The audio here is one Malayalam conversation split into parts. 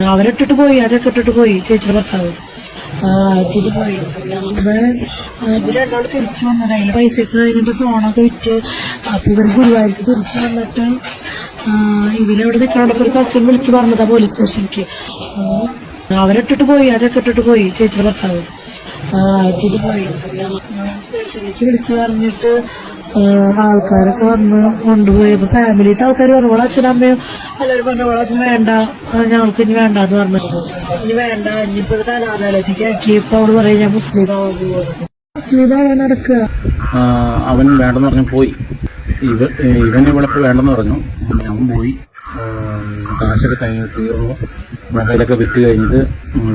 അവരിട്ടിട്ട് പോയി ആ ഇട്ടിട്ട് പോയി. ചേച്ചിയുടെ ഭർത്താവ് രണ്ടാളും തിരിച്ചു വന്നത്. അതിന് പൈസക്ക് അതിന്റെ ഫോണൊക്കെ വിറ്റ്. അപ്പൊ ഇവർ ഗുരുവായൂർക്ക് തിരിച്ചു വന്നിട്ട് ഇവരവിടെ നിൽക്കാണ്ടപ്പോ ഒരു കസ്റ്റം വിളിച്ച് പറഞ്ഞതാ പോലീസ് സ്റ്റേഷനിലേക്ക് അവരിട്ടിട്ട് പോയി ആ ഇട്ടിട്ട് പോയി ചേച്ചിയുടെ ഭർത്താവ്. ഇട്ടിട്ട് പോയി. സ്റ്റേഷനിലേക്ക് വിളിച്ചു പറഞ്ഞിട്ട് ആൾക്കാരൊക്കെ വന്ന് കൊണ്ടുപോയി. അപ്പൊ ഫാമിലിത്തെ ആൾക്കാർ പറഞ്ഞു ഓളെ അച്ഛനും അമ്മയും എല്ലാവരും പറഞ്ഞു ഓളെ വേണ്ട. ഞങ്ങൾക്ക് ഇനി വേണ്ട എന്ന് പറഞ്ഞു. ഇനി വേണ്ട ഇനിയിപ്പോ ഇത് കലാലയത്തേക്ക് ആക്കി ഇപ്പൊ അവൾ പറയും ഞാൻ മുസ്ലിം മുസ്ലിം ആവാൻ നടക്കുക. അവൻ വേണ്ടെന്ന് പറഞ്ഞു പോയി. ഇവ ഇവൻ ഇവളൊക്കെ വേണ്ടെന്ന് പറഞ്ഞു. ഞാൻ പോയി. കാശൊക്കെ കഴിഞ്ഞ് തീർന്നു മൊബൈലൊക്കെ വിറ്റ് കഴിഞ്ഞിട്ട്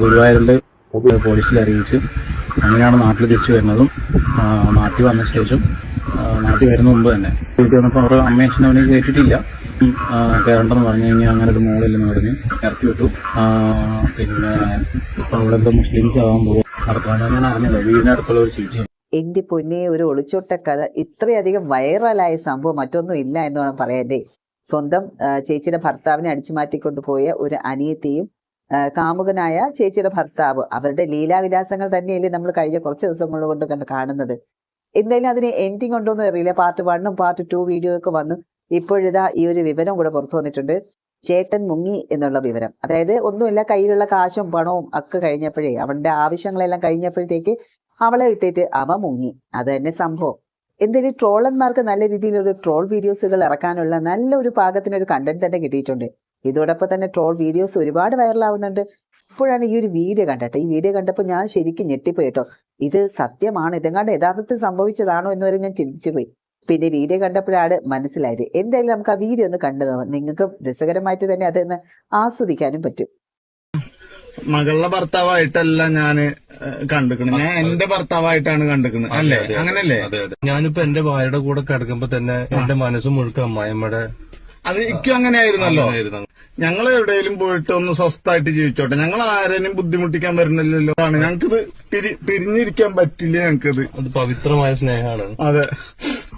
ഗുരുവായൂരിൽ പോലീസിൽ അറിയിച്ച് അങ്ങനെയാണ് നാട്ടിൽ തിരിച്ചു വരുന്നതും നാട്ടിൽ വന്ന ശേഷം നാട്ടിൽ വരുന്ന മുമ്പ് തന്നെ. വീട്ടിൽ വന്നപ്പോൾ അവരുടെ അമ്മയും അവനെ കയറ്റിയിട്ടില്ല ഉം, കയറണ്ടെന്ന് പറഞ്ഞു കഴിഞ്ഞാൽ അങ്ങനെ ഒരു മോളില്ലെന്ന് പറഞ്ഞ് ഇറക്കി വിട്ടു. പിന്നെ ഇപ്പൊ അവിടെ എന്തോ മുസ്ലിംസ് ആവാൻ പോകും. നടത്താൻ ഞാൻ അറിഞ്ഞില്ല. വീടിനടുത്തുള്ള ഒരു ചേച്ചി എന്റെ പൊന്നെ ഒരു ഒളിച്ചോട്ട കഥ. ഇത്രയധികം വൈറലായ സംഭവം മറ്റൊന്നും ഇല്ല എന്ന് വേണം പറയണ്ടേ സ്വന്തം ചേച്ചിയുടെ ഭർത്താവിനെ അടിച്ചു മാറ്റിക്കൊണ്ടുപോയ ഒരു അനിയത്തെയും കാമുകനായ ചേച്ചിയുടെ ഭർത്താവ്. അവരുടെ ലീലാവിലാസങ്ങൾ തന്നെയല്ലേ നമ്മൾ കഴിഞ്ഞ കുറച്ച് ദിവസങ്ങൾ കൊണ്ട് കണ്ട് കാണുന്നത്. എന്തായാലും അതിന് എൻഡിങ് ഉണ്ടോ എന്ന് അറിയില്ല പാർട്ട് വണ്ണും പാർട്ട് ടു വീഡിയോ ഒക്കെ വന്നു. ഇപ്പോഴിതാ ഈ ഒരു വിവരം കൂടെ പുറത്തു വന്നിട്ടുണ്ട്. ചേട്ടൻ മുങ്ങി എന്നുള്ള വിവരം. അതായത് ഒന്നുമില്ല കയ്യിലുള്ള കാശും പണവും ഒക്കെ കഴിഞ്ഞപ്പോഴേ അവന്റെ ആവശ്യങ്ങളെല്ലാം കഴിഞ്ഞപ്പോഴത്തേക്ക് അവളെ ഇട്ടിട്ട് അവ മുങ്ങി. അത് തന്നെ സംഭവം. എന്തായാലും ട്രോളന്മാർക്ക് നല്ല രീതിയിലൊരു ട്രോൾ വീഡിയോസുകൾ ഇറക്കാനുള്ള നല്ലൊരു പാകത്തിനൊരു കണ്ടന്റ് തന്നെ കിട്ടിയിട്ടുണ്ട്. ഇതോടൊപ്പം തന്നെ ട്രോൾ വീഡിയോസ് ഒരുപാട് വൈറലാവുന്നുണ്ട് ഇപ്പോഴാണ് ഈ ഒരു വീഡിയോ കണ്ടത്. ഈ വീഡിയോ കണ്ടപ്പോൾ ഞാൻ ശരിക്കും ഞെട്ടിപ്പോയി കേട്ടോ. ഇത് സത്യമാണ്. ഇതെങ്ങാണ്ട് യഥാർത്ഥത്തിൽ സംഭവിച്ചതാണോ എന്ന് വരെ ഞാൻ ചിന്തിച്ചു പോയി പിന്നെ വീഡിയോ കണ്ടപ്പോഴാണ് മനസ്സിലായത്. എന്തായാലും നമുക്ക് ആ വീഡിയോ ഒന്ന് കണ്ടു നോക്കാം. നിങ്ങൾക്ക് രസകരമായിട്ട് തന്നെ അതൊന്ന് ആസ്വദിക്കാനും പറ്റും. മകളുടെ ഭർത്താവായിട്ടല്ല ഞാൻ കണ്ടിക്കുന്നത് ഞാൻ എന്റെ ഭർത്താവായിട്ടാണ് കണ്ടിക്കുന്നത് അല്ലേ? അങ്ങനല്ലേ? ഞാനിപ്പോ എന്റെ ഭാര്യയുടെ കൂടെ കിടക്കുമ്പോ തന്നെ എന്റെ മനസ്സ് മുഴുക്ക അമ്മായിമ്മയുടെ അത് ഇക്കും അങ്ങനെയായിരുന്നല്ലോ. ആയിരുന്നല്ലോ ഞങ്ങൾ എവിടെയെങ്കിലും പോയിട്ട് ഒന്ന് സ്വസ്ഥമായിട്ട് ജീവിച്ചോട്ടെ. ഞങ്ങൾ ആരെയും ബുദ്ധിമുട്ടിക്കാൻ വരുന്നില്ലല്ലോ. ആണ്. ഞങ്ങൾക്കിത് പിരി- പിരിഞ്ഞിരിക്കാൻ പറ്റില്ല ഞങ്ങൾക്കിത്. പവിത്രമായ സ്നേഹമാണ്. അതെ.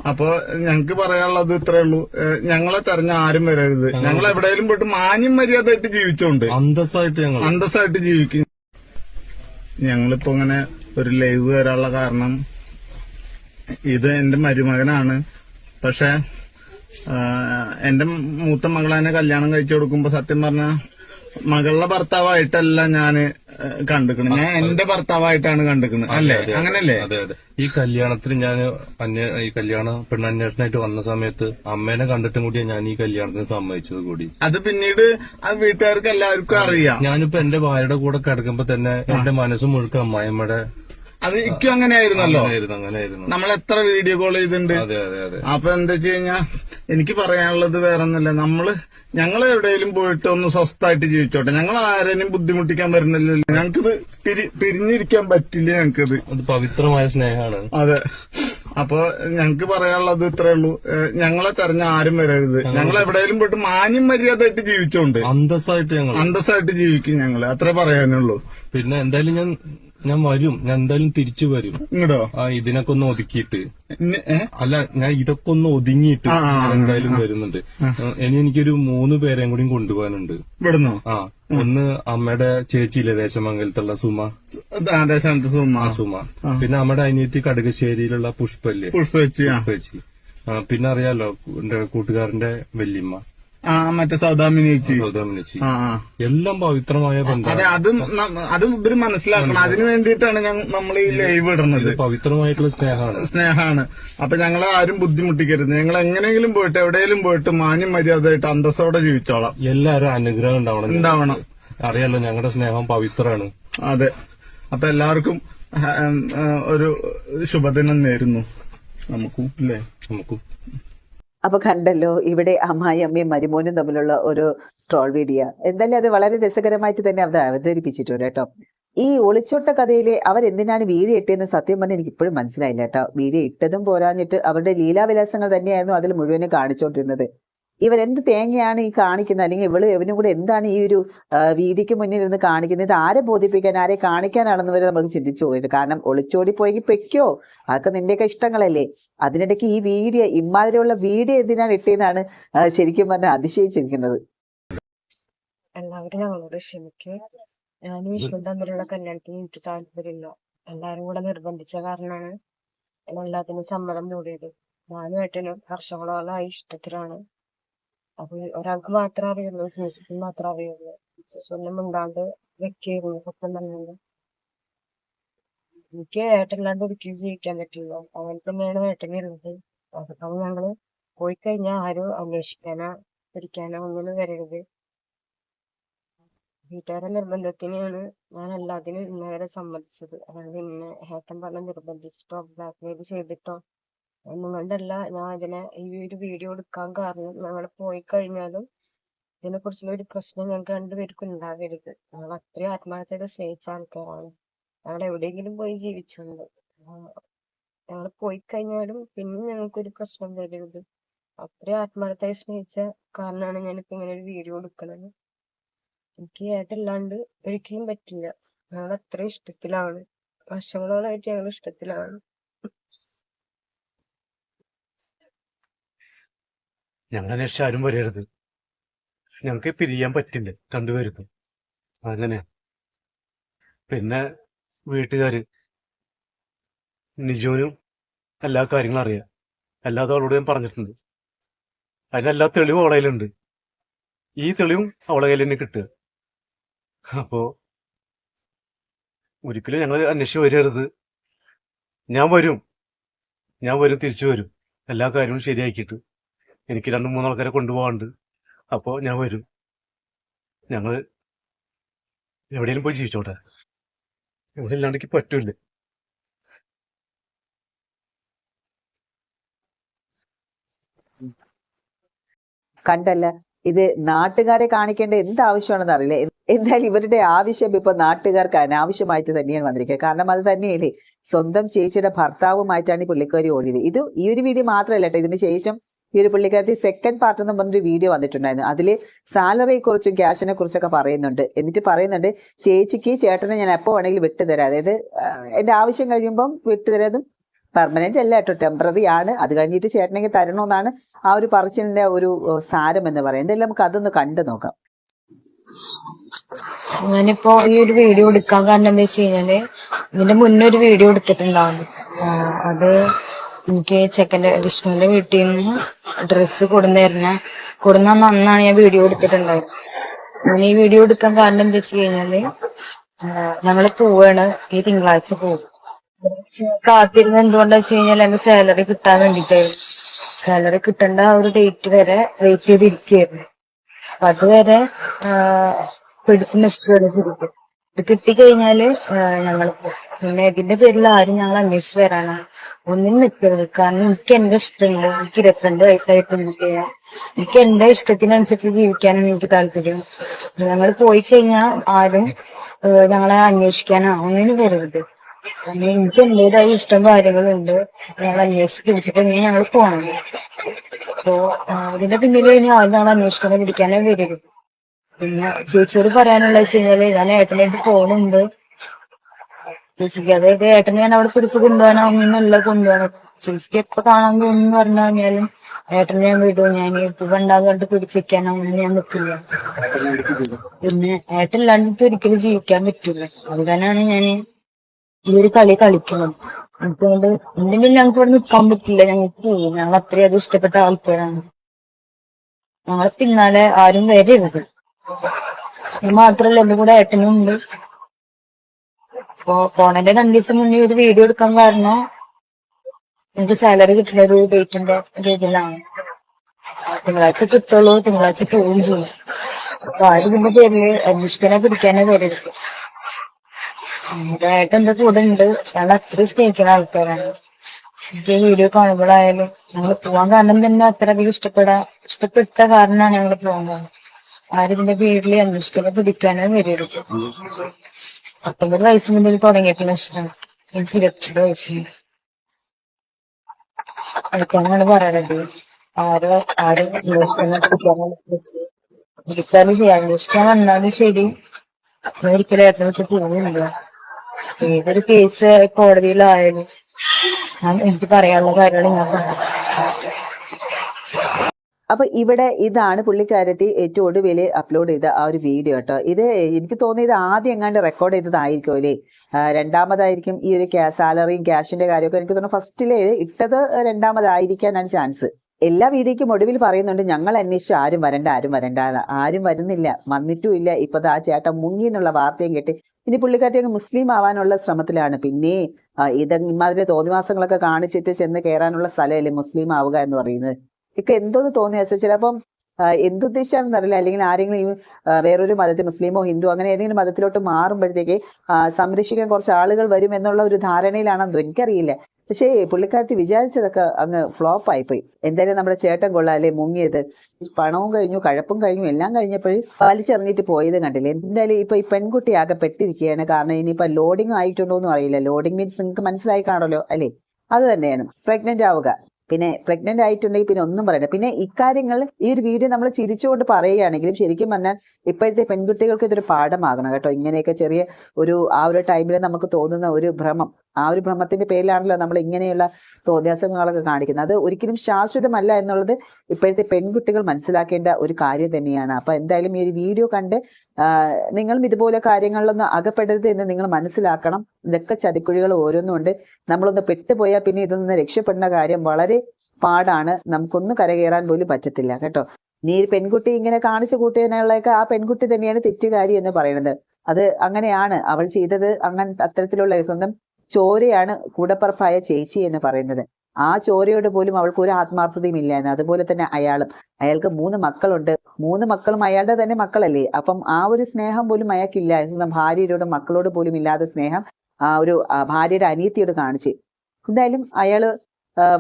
അപ്പൊ ഞങ്ങക്ക് പറയാനുള്ളത് ഇത്രേ ഉള്ളൂ. ഞങ്ങളെ തെരഞ്ഞ ആരും വരരുത്. ഞങ്ങൾ എവിടെയെങ്കിലും പോയിട്ട് മാന്യം മര്യാദയായിട്ട് ജീവിച്ചോണ്ട്. അന്തസ്സായിട്ട് ഞങ്ങൾ അന്തസ്സായിട്ട് ജീവിക്കും. ഞങ്ങളിപ്പോ ഇങ്ങനെ ഒരു ലൈവ് വരാനുള്ള കാരണം ഇത് എന്റെ മരുമകനാണ്. പക്ഷെ എന്റെ മൂത്ത മകളെ കല്യാണം കഴിച്ചു കൊടുക്കുമ്പോ സത്യം പറഞ്ഞ മകളുടെ ഭർത്താവായിട്ടല്ല ഞാൻ കണ്ടിക്കണത് ഞാൻ എന്റെ ഭർത്താവായിട്ടാണ് കണ്ടിക്കുന്നത് അല്ലേ? അങ്ങനല്ലേ? അതെ അതെ. ഈ കല്യാണത്തിന് ഞാൻ അന്യ ഈ കല്യാണ പെണ്ണന്വേഷണമായിട്ട് വന്ന സമയത്ത് അമ്മേനെ കണ്ടിട്ടും കൂടിയാണ് ഞാൻ ഈ കല്യാണത്തിന് സമ്മതിച്ചത് കൂടി. അത് പിന്നീട് ആ വീട്ടുകാർക്ക് എല്ലാവർക്കും അറിയാം. ഞാനിപ്പോ എന്റെ ഭാര്യയുടെ കൂടെ കിടക്കുമ്പോ തന്നെ എന്റെ മനസ്സ് മുഴുക്ക അമ്മായിമ്മയുടെ അത് ഇക്കും അങ്ങനെയായിരുന്നല്ലോ. അങ്ങനെയായിരുന്നു നമ്മൾ എത്ര വീഡിയോ കോൾ ചെയ്തിട്ടുണ്ട്. അതെ അതെ അതെ. അപ്പൊ എന്താ വെച്ച് കഴിഞ്ഞാ എനിക്ക് പറയാനുള്ളത് വേറെ ഒന്നുമില്ല നമ്മൾ ഞങ്ങൾ എവിടെയെങ്കിലും പോയിട്ട് ഒന്ന് സ്വസ്ഥമായിട്ട് ജീവിച്ചോട്ടെ. ഞങ്ങൾ ആരെയും ബുദ്ധിമുട്ടിക്കാൻ വരുന്നില്ലല്ലോ. ഞങ്ങൾക്കിത് പിരി- പിരിഞ്ഞിരിക്കാൻ പറ്റില്ല ഞങ്ങൾക്കിത്. അത് പവിത്രമായ സ്നേഹമാണ്. അതെ. അപ്പൊ ഞങ്ങൾക്ക് പറയാനുള്ളത് ഇത്രേ ഉള്ളൂ. ഞങ്ങളെ തെരഞ്ഞ ആരും വരരുത്. ഞങ്ങൾ എവിടെയെങ്കിലും പോയിട്ട് മാന്യം മര്യാദയായിട്ട് ജീവിച്ചോണ്ട്. അന്തസ്സായിട്ട് ഞങ്ങൾ അന്തസ്സായിട്ട് ജീവിക്കും ഞങ്ങൾ. അത്രേ പറയാനുള്ളൂ. പിന്നെ എന്തായാലും ഞാൻ ഞാൻ വരും. ഞാൻ എന്തായാലും തിരിച്ചു വരും. ഇങ്ങടോ? ആ ഇതിനൊക്കെ ഒന്ന് ഒതുക്കിയിട്ട്. അല്ല ഞാൻ ഇതൊക്കെ ഒന്ന് ഒതുങ്ങിയിട്ട് ഞാൻ എന്തായാലും വരുന്നുണ്ട്. ഇനി എനിക്കൊരു മൂന്ന് പേരെയും കൂടി കൊണ്ടുപോകാനുണ്ട്. ഇവിടുന്നോ? ആ ഒന്ന് അമ്മയുടെ ചേച്ചിയിലെ ദേശമംഗലത്തുള്ള സുമ? സുമ. സുമ. പിന്നെ അമ്മയുടെ അനിയത്തി കടുകശ്ശേരിയിലുള്ള പുഷ്പല്ലേ? പുഷ്പ ആ, പിന്നെ അറിയാലോ കൂട്ടുകാരന്റെ വല്യമ്മ. ആ മറ്റേ സൗദാമിനിക്ക് സൗദാമിനിച്ചി ആ ആ എല്ലാം പവിത്രമായ അതെ അതും അതും ന- അത് ഇവർ മനസ്സിലാക്കണം. അതിനു വേണ്ടിയിട്ടാണ് ഞങ്ങ- നമ്മൾ ഈ ലൈവ് ഇടുന്നത് പവിത്രമായിട്ടുള്ള സ്നേഹമാണ്. സ്നേഹമാണ്. അപ്പൊ ഞങ്ങളെ ആരും ബുദ്ധിമുട്ടിക്കരുത്. ഞങ്ങൾ എങ്ങനെയെങ്കിലും പോയിട്ട് എവിടെയെങ്കിലും പോയിട്ട് മാന്യം മര്യാദയായിട്ട് അന്തസ്സോടെ ജീവിച്ചോളാം. എല്ലാരും അനുഗ്രഹം ഉണ്ടാവണം. ഉണ്ടാവണം. അറിയാലോ ഞങ്ങളുടെ സ്നേഹം പവിത്രമാണ്. അതെ. അപ്പൊ എല്ലാവർക്കും ഉം, ഒരു ശുഭദിനം നേരുന്നു. നമുക്കും അല്ലേ നമുക്കും. അപ്പൊ കണ്ടല്ലോ ഇവിടെ അമ്മായി അമ്മയും മരുമോനും തമ്മിലുള്ള ഒരു ട്രോൾ വീഡിയോ എന്തായാലും അത് വളരെ രസകരമായിട്ട് തന്നെ അവർ അവതരിപ്പിച്ചിട്ടുണ്ട് കേട്ടോ. ഈ ഒളിച്ചോട്ട കഥയിലെ അവർ എന്തിനാണ് വീഡിയോ ഇട്ടതെന്ന് സത്യം പറഞ്ഞാൽ എനിക്ക് ഇപ്പോഴും മനസ്സിലായില്ല കേട്ടോ. വീഡിയോ ഇട്ടതും പോരാഞ്ഞിട്ട് അവരുടെ ലീലാവിലാസങ്ങൾ തന്നെയായിരുന്നു അതിൽ മുഴുവനും കാണിച്ചുകൊണ്ടിരുന്നത്. ഇവരെന്ത് തേങ്ങയാണ് ഈ കാണിക്കുന്നത്? അല്ലെങ്കിൽ ഇവൾ ഇവനും കൂടെ എന്താണ് ഈ ഒരു വീതിക്ക് മുന്നിൽ ഇരുന്ന് കാണിക്കുന്നത്? ഇത് ആരെ ബോധിപ്പിക്കാൻ ആരെ കാണിക്കാനാണെന്ന് വരെ നമുക്ക് ചിന്തിച്ചു പോയിട്ട് കാരണം ഒളിച്ചോടി പോയെങ്കിൽ പെക്കോ അതൊക്കെ നിന്റെയൊക്കെ ഇഷ്ടങ്ങളല്ലേ? അതിനിടയ്ക്ക് ഈ വീഡിയോ ഇമാതിരിയുള്ള വീഡിയോ എന്തിനാണ് ഇട്ടിയെന്നാണ് ശരിക്കും പറഞ്ഞാൽ അതിശയിച്ചിരിക്കുന്നത്. എല്ലാവരും ഞങ്ങളോട് ക്ഷമിക്കും. ഞാനും വിഷ്ണു തമ്മിലുള്ള കല്യാണത്തിന് എനിക്ക് താല്പര്യമില്ല. എല്ലാരും കൂടെ നിർബന്ധിച്ച കാരണമാണ് എല്ലാത്തിനും സമ്മതം മൂടിയത്. ഞാനും ഏട്ടനും വർഷങ്ങളോളമായി ഇഷ്ടത്തിലാണ്. അപ്പൊ ഒരാൾക്ക് മാത്രമേ അറിയുള്ളൂ ചേച്ചിക്ക് മാത്രമേ അറിയുള്ളൂ. ചേച്ചി ഒന്നും മിണ്ടാണ്ട് വെക്കായിരുന്നു സത്യം തന്നെ എനിക്ക് ഏട്ടനില്ലാണ്ട് ഒരിക്കലും ജീവിക്കാൻ പറ്റില്ല. അവൻ തന്നെയാണ് ഏട്ടനുള്ളത് അപ്പൊ ഞങ്ങൾ പോയി കഴിഞ്ഞാൽ ആരും അന്വേഷിക്കാനോ പിടിക്കാനോ ഒന്നും വരരുത്. വീട്ടുകാരുടെ നിർബന്ധത്തിനാണ് ഞാൻ എല്ലാത്തിനും ഇന്നേവരെ സമ്മതിച്ചത്. അതായത് ഇന്ന് ഏട്ടൻ പറഞ്ഞ് നിർബന്ധിച്ചിട്ടോ ബ്ലാക്ക്മെയിൽ ചെയ്തിട്ടോ ഒന്നും ഞാൻ ഇതിനെ ഈ ഒരു വീഡിയോ എടുക്കാൻ കാരണം ഞങ്ങൾ പോയി കഴിഞ്ഞാലും ഇതിനെ കുറിച്ചുള്ള ഒരു പ്രശ്നം ഞങ്ങൾക്ക് രണ്ടുപേർക്കും ഉണ്ടാവരുത്. ഞങ്ങൾ അത്രയും ആത്മാർത്ഥത സ്നേഹിച്ച ആൾക്കാരാണ്. ഞങ്ങൾ എവിടെയെങ്കിലും പോയി ജീവിച്ചുണ്ട്. ഞങ്ങൾ പോയി കഴിഞ്ഞാലും പിന്നെ ഞങ്ങൾക്കൊരു പ്രശ്നം വരരുത്. അത്രയും ആത്മാർത്ഥമായി സ്നേഹിച്ച കാരണമാണ് ഞാനിപ്പോ ഇങ്ങനെ ഒരു വീഡിയോ എടുക്കുന്നത് എനിക്ക് ഏതല്ലാണ്ട് ഒരിക്കലും പറ്റില്ല. ഞങ്ങൾ അത്രയും ഇഷ്ടത്തിലാണ്. വർഷങ്ങളോളായിട്ട് ഞങ്ങൾ ഇഷ്ടത്തിലാണ്. ഞങ്ങൾ അന്വേഷിച്ച് ആരും വരരുത്. ഞങ്ങൾക്ക് പിരിയാൻ പറ്റില്ല രണ്ടുപേർക്കും അങ്ങനെ. പിന്നെ വീട്ടുകാര്. നിജോനും എല്ലാ കാര്യങ്ങളും അറിയാം. എല്ലാതും അവളോട് ഞാൻ പറഞ്ഞിട്ടുണ്ട്. അതിനെല്ലാ തെളിവും അവളെ കയ്യിലുണ്ട്. ഈ തെളിവും അവളെ കയ്യിൽ തന്നെ കിട്ടുക. അപ്പോ ഒരിക്കലും ഞങ്ങൾ അന്വേഷിച്ച് വരരുത്. ഞാൻ വരും. ഞാൻ വരും തിരിച്ചു വരും. എല്ലാ കാര്യവും ശരിയാക്കിയിട്ട്. എനിക്ക് രണ്ട് മൂന്നാൾക്കാരെ കൊണ്ടുപോകാണ്ട് അപ്പോൾ ഞാൻ വരും. ഞങ്ങൾ എവിടെയെങ്കിലും പോയി ജീവിച്ചോട്ടെ. ഇവിടെ ഇല്ലാണ്ട് എനിക്ക് പറ്റൂല കണ്ടല്ല ഇത് നാട്ടുകാരെ കാണിക്കേണ്ട എന്ത് ആവശ്യമാണെന്ന് അറിയില്ല. എന്തായാലും ഇവരുടെ ആവശ്യം ഇപ്പൊ നാട്ടുകാർക്ക് അനാവശ്യമായിട്ട് തന്നെയാണ് വന്നിരിക്കുക കാരണം അത് തന്നെയല്ലേ? സ്വന്തം ചേച്ചിയുടെ ഭർത്താവുമായിട്ടാണ് പുള്ളിക്കാരി ഓടിയത്. ഇത് ഈ ഒരു വീഡിയോ മാത്രമല്ല കേട്ടോ. ഇതിന് ശേഷം ഈ ഒരു പുള്ളിക്കാരത്തി സെക്കൻഡ് പാർട്ട് എന്ന് പറഞ്ഞൊരു വീഡിയോ വന്നിട്ടുണ്ടായിരുന്നു. അതിൽ സാലറിയെ കുറിച്ചും ക്യാഷിനെ കുറിച്ചൊക്കെ പറയുന്നുണ്ട്. എന്നിട്ട് പറയുന്നുണ്ട് ചേച്ചിക്ക് ചേട്ടനെ ഞാൻ എപ്പോൾ വേണമെങ്കിലും വിട്ടുതരാം. അതായത് എന്റെ ആവശ്യം കഴിയുമ്പം വിട്ടുതരാതും പെർമനന്റ് അല്ല കേട്ടോ. ടെമ്പററി ആണ്. അത് കഴിഞ്ഞിട്ട് ചേട്ടനെങ്കിൽ തരണമെന്നാണ് ആ ഒരു പറച്ചിലിന്റെ ഒരു സാരം എന്ന് പറയുന്നത്. എന്തായാലും നമുക്ക് അതൊന്ന് കണ്ടു നോക്കാം. ഞാനിപ്പോ ഈ ഒരു വീഡിയോ എടുക്കാൻ കാരണം എന്താ വെച്ച് കഴിഞ്ഞാൽ ഇതിന്റെ മുന്നേ ഒരു വീഡിയോ എടുത്തിട്ടുണ്ടാവും അത് എനിക്ക് ചെക്കന്റെ വിഷ്ണുവിന്റെ വീട്ടിൽ നിന്ന് ഡ്രസ്സ് കൊടുന്നിരുന്ന കൊടുന്ന അന്നാണ് ഞാൻ വീഡിയോ എടുത്തിട്ടുണ്ടായത്. ഞാൻ ഈ വീഡിയോ എടുക്കാൻ കാരണം എന്താ വെച്ച് കഴിഞ്ഞാൽ ഞങ്ങൾ പോവാണ്. ഈ തിങ്കളാഴ്ച പോകും കാത്തിരുന്ന് എന്തുകൊണ്ടാ വെച്ച് കഴിഞ്ഞാൽ എന്റെ സാലറി കിട്ടാൻ വേണ്ടിട്ടായിരുന്നു സാലറി കിട്ടേണ്ട ആ ഒരു ഡേറ്റ് വരെ വെയിറ്റ് ചെയ്തിരിക്കുകയായിരുന്നു. അപ്പൊ അതുവരെ പിടിച്ചു നിൽക്കുകയാണ് ശരിക്കും ഇത് കിട്ടിക്കഴിഞ്ഞാൽ ഞങ്ങൾ പിന്നെ ഇതിന്റെ പേരിൽ ആരും ഞങ്ങൾ അന്വേഷിച്ച് വരാനാണ് ഒന്നും നിൽക്കരുത്. കാരണം എനിക്ക് എന്റെ ഇഷ്ടമുണ്ട് എനിക്ക് ഇരുപത്തിരണ്ട് വയസ്സായിട്ട് എനിക്ക് എനിക്ക് എന്റെ ഇഷ്ടത്തിനനുസരിച്ച് ജീവിക്കാനാണ് എനിക്ക് താല്പര്യം. ഞങ്ങൾ പോയി കഴിഞ്ഞാൽ ആരും ഞങ്ങളെ അന്വേഷിക്കാനോ. ഒന്നിനും വരരുത്. എനിക്ക് എന്റേതായ ഇഷ്ടം കാര്യങ്ങളുണ്ട് ഞങ്ങൾ അന്വേഷിച്ച് പിടിച്ചിട്ട് ഇനി ഞങ്ങൾ പോകണം അപ്പോ അതിന്റെ പിന്നിൽ ഇനി ആരും ഞങ്ങൾ അന്വേഷിക്കാൻ പിടിക്കാനോ വരരുത്. പിന്നെ ചേച്ചിയോട് പറയാനുള്ള വെച്ച് ഞാൻ ഏട്ടനായിട്ട് പോകുന്നുണ്ട് ചേച്ചിക്ക് അതായത് ഏട്ടനെ ഞാൻ അവിടെ പിടിച്ച് കൊണ്ടുപോകാനോ ഒന്നുമല്ല കൊണ്ടുപോകണം. ചേച്ചിക്ക് എപ്പോ കാണാൻ തോന്നുന്നു പറഞ്ഞു കഴിഞ്ഞാലും ഏട്ടനെ ഞാൻ വിടും. ഞാൻ ഇപ്പൊ ഉണ്ടാകാണ്ട് പിടിച്ചിരിക്കാനോ അങ്ങനെ ഞാൻ നിൽക്കില്ല പിന്നെ ഏട്ടനില്ലാണ്ട് ഒരിക്കലും ജീവിക്കാൻ പറ്റില്ല. അതുതന്നെയാണ് ഞാൻ ഈ ഒരു കളി കളിക്കുന്നത്. അതുകൊണ്ട് എന്തെങ്കിലും ഞങ്ങൾക്ക് ഇവിടെ നിൽക്കാൻ പറ്റില്ല. ഞങ്ങൾക്ക് പോകും ഞങ്ങൾ അത്രയധികം ഇഷ്ടപ്പെട്ട ആൾക്കാരാണ്. ഞങ്ങളെ പിന്നാലെ ആരും വരരുത്. മാത്രല്ല എന്റെ കൂടെ ഏട്ടനും ഉണ്ട്. അപ്പൊ പോണന്റെ രണ്ടു ദിവസം മുന്നേ ഒരു വീഡിയോ എടുക്കാൻ കാരണം എനിക്ക് സാലറി കിട്ടുന്ന ഒരു ഡേറ്റിന്റെ രീതിയിലാണ്. തിങ്കളാഴ്ച കിട്ടുള്ളൂ തിങ്കളാഴ്ച പോവുകയും ചെയ്യും. അപ്പൊ ആരും ഇതിന്റെ പേരിൽ അന്വേഷിക്കാനെ പിടിക്കാനേ വരരുത്. ഏട്ടൻ എന്റെ കൂടെ ഉണ്ട്. ഞങ്ങൾ അത്രയും സ്നേഹിക്കുന്ന ആൾക്കാരാണ്. എനിക്ക് വീഡിയോ കാണുമ്പോഴായാലും ഞങ്ങൾ പോവാൻ കാരണം തന്നെ അത്രയധികം ഇഷ്ടപ്പെടാ ഇഷ്ടപ്പെട്ട കാരണമാണ് ഞങ്ങൾ പോകുന്നത്. ആരും ഇതിന്റെ അന്വേഷിക്കാനെ പിടിക്കാനേ വരരുത്. പത്തൊമ്പത് വയസ്സ് മുതൽ തുടങ്ങിയിട്ടുള്ള ഇഷ്ടം എനിക്ക് ഇരുപത്തിരണ്ട് പറയണത് ആരോ ആരും വിളിച്ചാലും ശരി അന്വേഷിക്കാൻ വന്നാലും ശരി. ഒരിക്കലും ഏട്ടനെ ഏതൊരു കേസ് കോടതിയിലായാലും ഞാൻ എനിക്ക് പറയാനുള്ള കാര്യങ്ങൾ ഞാൻ പറഞ്ഞു അപ്പൊ ഇവിടെ ഇതാണ് പുള്ളിക്കാരത്തി ഏറ്റവും ഒടുവിൽ അപ്ലോഡ് ചെയ്ത ആ ഒരു വീഡിയോ കേട്ടോ. ഇത് എനിക്ക് തോന്നിയത് ആദ്യം എങ്ങാണ്ട് റെക്കോർഡ് ചെയ്തതായിരിക്കും അല്ലേ? രണ്ടാമതായിരിക്കും ഈ ഒരു സാലറിയും ക്യാഷിന്റെ കാര്യമൊക്കെ എനിക്ക് തോന്നുന്നു ഫസ്റ്റിലെ ഇട്ടത് രണ്ടാമതായിരിക്കാനാണ് ചാൻസ് എല്ലാ വീഡിയോക്കും ഒടുവിൽ പറയുന്നുണ്ട് ഞങ്ങൾ അന്വേഷിച്ച് ആരും വരണ്ട ആരും വരണ്ട. ആരും വരുന്നില്ല വന്നിട്ടും ഇല്ല ഇപ്പൊ ആ ചേട്ടൻ മുങ്ങി എന്നുള്ള വാർത്തയും കേട്ട് ഇനി പുള്ളിക്കാരത്തി അങ്ങ് മുസ്ലിം ആവാനുള്ള ശ്രമത്തിലാണ്. പിന്നെ ഇത് ഇമാതിരി തോന്നിവാസങ്ങളൊക്കെ കാണിച്ചിട്ട് ചെന്ന് കയറാനുള്ള സ്ഥലമല്ലേ മുസ്ലിം ആവുക എന്ന് പറയുന്നത്? ഇപ്പൊ എന്തോന്ന് തോന്നിയ ചിലപ്പം എന്തുദ്ദേശിച്ചാണെന്ന് അറിയില്ല. അല്ലെങ്കിൽ ആരെങ്കിലും വേറൊരു മതത്തിൽ മുസ്ലിമോ ഹിന്ദു അങ്ങനെ ഏതെങ്കിലും മതത്തിലോട്ട് മാറുമ്പോഴത്തേക്ക് സംരക്ഷിക്കാൻ കുറച്ച് ആളുകൾ വരും എന്നുള്ള ഒരു ധാരണയിലാണെന്നോ എനിക്കറിയില്ല. പക്ഷേ പുള്ളിക്കാരത്തി വിചാരിച്ചതൊക്കെ അങ്ങ് ഫ്ലോപ്പ് ആയിപ്പോയി. എന്തായാലും നമ്മുടെ ചേട്ടൻ കൊള്ളാല്ലേ മുങ്ങിയത്. പണവും കഴിഞ്ഞു കഴപ്പും കഴിഞ്ഞു എല്ലാം കഴിഞ്ഞപ്പോഴും വലിച്ചെറിഞ്ഞിട്ട് പോയത് കണ്ടില്ലേ. എന്തായാലും ഇപ്പൊ ഈ പെൺകുട്ടി ആകെ പെട്ടിരിക്കുകയാണ്. കാരണം ഇനിയിപ്പോ ലോഡിംഗ് ആയിട്ടുണ്ടോ എന്ന് അറിയില്ല. ലോഡിംഗ് മീൻസ് നിങ്ങൾക്ക് മനസ്സിലായി കാണുമല്ലോ അല്ലേ? അത് തന്നെയാണ്. പ്രഗ്നന്റ് ആവുക. പിന്നെ പ്രഗ്നന്റ് ആയിട്ടുണ്ടെങ്കിൽ പിന്നെ ഒന്നും പറയണ്ട. പിന്നെ ഇക്കാര്യങ്ങൾ ഈ ഒരു വീഡിയോ നമ്മൾ ചിരിച്ചുകൊണ്ട് പറയുകയാണെങ്കിലും ശരിക്കും പറഞ്ഞാൽ ഇപ്പോഴത്തെ പെൺകുട്ടികൾക്ക് ഇതൊരു പാഠമാകണം കേട്ടോ. ഇങ്ങനെയൊക്കെ ചെറിയ ഒരു ആ ഒരു ടൈമിൽ നമുക്ക് തോന്നുന്ന ഒരു ഭ്രമം. ആ ഒരു ഭ്രമത്തിന്റെ പേരിലാണല്ലോ നമ്മൾ ഇങ്ങനെയുള്ള തോന്നിയാസങ്ങളൊക്കെ കാണിക്കുന്നത്. അത് ഒരിക്കലും ശാശ്വതമല്ല എന്നുള്ളത് ഇപ്പോഴത്തെ പെൺകുട്ടികൾ മനസ്സിലാക്കേണ്ട ഒരു കാര്യം തന്നെയാണ്. അപ്പൊ എന്തായാലും ഈ ഒരു വീഡിയോ കണ്ട് നിങ്ങളും ഇതുപോലെ കാര്യങ്ങളിലൊന്നും അകപ്പെടരുത് എന്ന് നിങ്ങൾ മനസ്സിലാക്കണം. ഇതൊക്കെ ചതിക്കുഴികൾ ഓരോന്നും ഉണ്ട് നമ്മളൊന്ന് പെട്ടുപോയാൽ പിന്നെ ഇതൊന്ന് രക്ഷപ്പെടുന്ന കാര്യം വളരെ പാടാണ്. നമുക്കൊന്ന് കരകയറാൻ പോലും പറ്റത്തില്ല കേട്ടോ. നീ ഒരു പെൺകുട്ടി ഇങ്ങനെ കാണിച്ചു കൂട്ടിയതിനുള്ളതൊക്കെ ആ പെൺകുട്ടി തന്നെയാണ് തെറ്റുകാരി എന്ന് പറയുന്നത്. അത് അങ്ങനെയാണ്. അവൾ ചെയ്തത് അങ്ങനെ അത്തരത്തിലുള്ള സ്വന്തം ചോരയാണ് കൂടപ്പറപ്പായ ചേച്ചി എന്ന് പറയുന്നത്. ആ ചോരയോട് പോലും അവൾക്ക് ഒരു ആത്മാർത്ഥതയും ഇല്ലായിരുന്നു. അതുപോലെ തന്നെ അയാളും. അയാൾക്ക് മൂന്ന് മക്കളുണ്ട്. മൂന്ന് മക്കളും അയാളുടെ തന്നെ മക്കളല്ലേ? അപ്പം ആ ഒരു സ്നേഹം പോലും അയാൾക്കില്ല സ്വന്തം ഭാര്യയോടും മക്കളോട് പോലും ഇല്ലാത്ത സ്നേഹം ആ ഒരു ഭാര്യയുടെ അനിയത്തിയോട് കാണിച്ച്. എന്തായാലും അയാൾ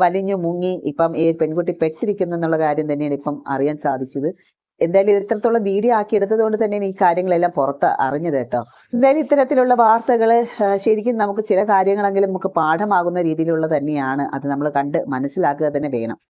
വലിഞ്ഞു മുങ്ങി ഇപ്പം ഈ പെൺകുട്ടി പെട്ടിരിക്കുന്നു എന്നുള്ള കാര്യം തന്നെയാണ് ഇപ്പം അറിയാൻ സാധിച്ചത്. എന്തായാലും ഇത്രത്തോളം വീഡിയോ ആക്കി എടുത്തതുകൊണ്ട് തന്നെ ഈ കാര്യങ്ങളെല്ലാം പുറത്ത് അറിഞ്ഞത് കേട്ടോ. എന്തായാലും ഇത്തരത്തിലുള്ള വാർത്തകൾ ശരിക്കും നമുക്ക് ചില കാര്യങ്ങളെങ്കിലും നമുക്ക് പാഠമാകുന്ന രീതിയിലുള്ള തന്നെയാണ് അത് നമ്മൾ കണ്ട് മനസ്സിലാക്കുക തന്നെ വേണം.